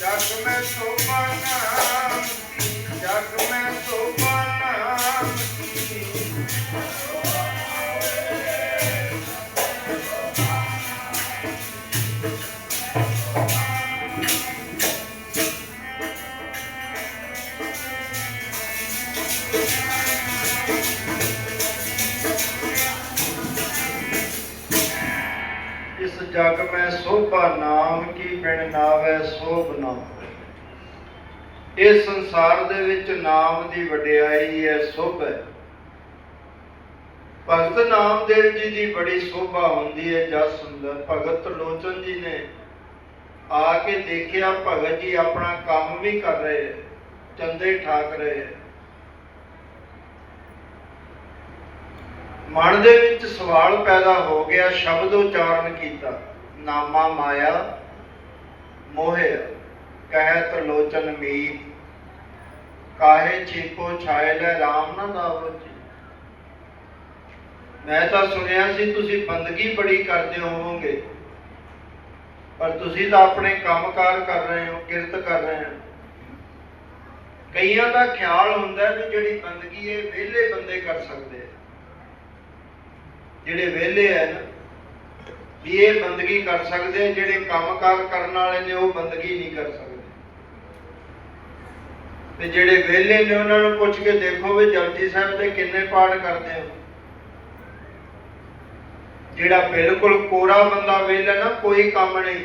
ਜਗ ਮੈਂ ਸੋਭਾ ਜਗ ਮੈਂ ਸੋਭਾ ਜਗ ਮੈਂ ਸੋਭਾ ਨਾਮ, ਕੀ ਬਿਨ ਨਾਵੈ ਸੋਭ ਨਾ ਹੋਏ ਸੰਸਾਰ ਦੇ ਵਿੱਚ ਨਾਮ ਦੀ ਵਡਿਆਈ ਹੈ, ਸੋਭ ਹੈ। ਭਗਤ ਨਾਮਦੇਵ ਜੀ ਦੀ ਬੜੀ ਸੋਭਾ ਹੁੰਦੀ ਹੈ, ਜਸ ਸੁੰਦਰ। ਭਗਤ ਲੋਚਨ ਜੀ ਨੇ ਆ ਕੇ ਦੇਖਿਆ, ਭਗਤ ਜੀ ਆਪਣਾ ਕੰਮ ਵੀ ਕਰ ਰਹੇ ਚੰਦੇ ਠਾਕ ਰਹੇ ਮਨ ਦੇ ਵਿੱਚ ਸਵਾਲ ਪੈਦਾ ਹੋ ਗਿਆ, ਸ਼ਬਦ ਉਚਾਰਨ ਕੀਤਾ, ਨਾਮਾ ਮਾਇਆ, ਮੋਹਿ ਕਹਿਤ ਲੋਚਨ ਮੀਤ, ਕਾਹੇ ਛੀਪੋ ਛਾਇ ਲੈ RAM ਨਾ ਨਾਵ ਜੀ ਮੈਂ ਤਾਂ ਸੁਣਿਆ ਸੀ ਤੁਸੀਂ ਬੰਦਗੀ ਬੜੀ ਕਰਦੇ ਹੋਵੋਗੇ, ਪਰ ਤੁਸੀਂ ਤਾਂ ਆਪਣੇ ਕੰਮਕਾਰ ਕਰ ਰਹੇ ਹੋ, ਕਿਰਤ ਕਰ ਰਹੇ ਹੋ। ਕਈਆਂ ਦਾ ਖਿਆਲ ਹੁੰਦਾ ਵੀ ਜਿਹੜੀ ਬੰਦਗੀ ਇਹ ਵਿਹਲੇ ਬੰਦੇ ਕਰ ਸਕਦੇ ਆ। ਜਿਹੜੇ ਵਿਹਲੇ ਆ ਨਾ, ਵੀ ਇਹ ਬੰਦਗੀ ਕਰ ਸਕਦੇ ਜਿਹੜੇ ਕੰਮਕਾਰ ਕਰਨ ਵਾਲੇ ਨੇ, ਉਹ ਬੰਦਗੀ ਨਹੀਂ ਕਰ ਸਕਦੇ। ਤੇ ਜਿਹੜੇ ਵਿਹਲੇ ਨੇ, ਉਹਨਾਂ ਨੂੰ ਪੁੱਛ ਕੇ ਦੇਖੋ ਵੀ ਜਪਜੀ ਸਾਹਿਬ ਦੇ ਕਿੰਨੇ ਪਾਠ ਕਰਦੇ ਹੋ ਜਿਹੜਾ ਬਿਲਕੁਲ ਕੋਰਾ ਬੰਦਾ ਵਿਹਲਾ ਨਾ, ਕੋਈ ਕੰਮ ਨਹੀਂ।